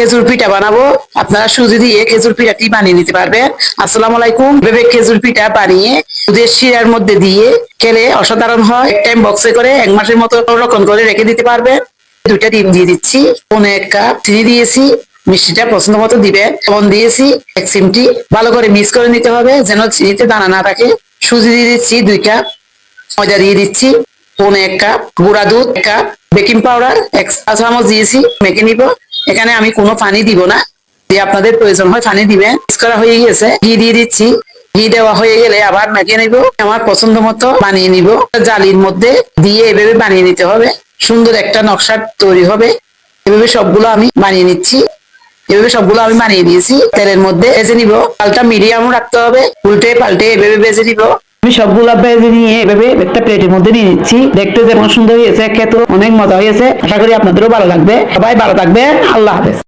খেজুর পিঠা বানাবো। আপনারা সুজি দিয়ে খেজুর পিঠাটি বানিয়ে নিতে পারবেন। আসসালামু আলাইকুম। ভেবে খেজুর পিঠা বানিয়ে দুধের শিরার মধ্যে দিয়ে খেলে অসাধারণ হয়। এক টাইম বক্সে করে এক মাসের মতো রক্ষণ করে রেখে দিতে পারবেন। দুইটা ডিম দিয়ে দিচ্ছি। পনেরো এক কাপ চিনি দিয়েছি। মিষ্টিটা পছন্দ মতো দিবে লবণ দিয়েছি। এক চিমটি। ভালো করে মিক্স করে নিতে হবে যেন চিনিতে দানা না থাকে। সুজি দিয়ে দিচ্ছি দুই কাপ। ময়দা দিয়ে দিচ্ছি। পৌনে এক কাপ। গুঁড়া দুধ। এক কাপ। Baking powder. এক চা চামচ দিয়েছি। মেখে নিব। এখানে আমি কোনো পানি দিব না। যে আপনাদের প্রয়োজন হয় পানি দিবেন। করা হয়ে গেছে ঘি দিয়ে দিচ্ছি। ঘি দেওয়া হয়ে গেলে আবার মেখে নিব। আমার পছন্দ মতো বানিয়ে নিব। জালির মধ্যে দিয়ে এভাবে বানিয়ে নিতে হবে। সুন্দর একটা নকশা তৈরি হবে। এভাবে সবগুলো আমি বানিয়ে নিচ্ছি। এভাবে সবগুলো আমি বানিয়ে দিয়েছি। তেলের মধ্যে ভেজে নিব। পালটা মিডিয়াম রাখতে হবে। উল্টে পাল্টে এভাবে ভেজে নিব। আমি সবগুলো ভেজে নিয়ে এভাবে একটা প্লেটের মধ্যে নিয়ে নিচ্ছি। দেখতে যেমন সুন্দর হয়েছে খেতে অনেক মজা হয়েছে। আশা করি আপনাদেরও ভালো লাগবে। সবাই ভালো থাকবে আল্লাহ হাফেজ।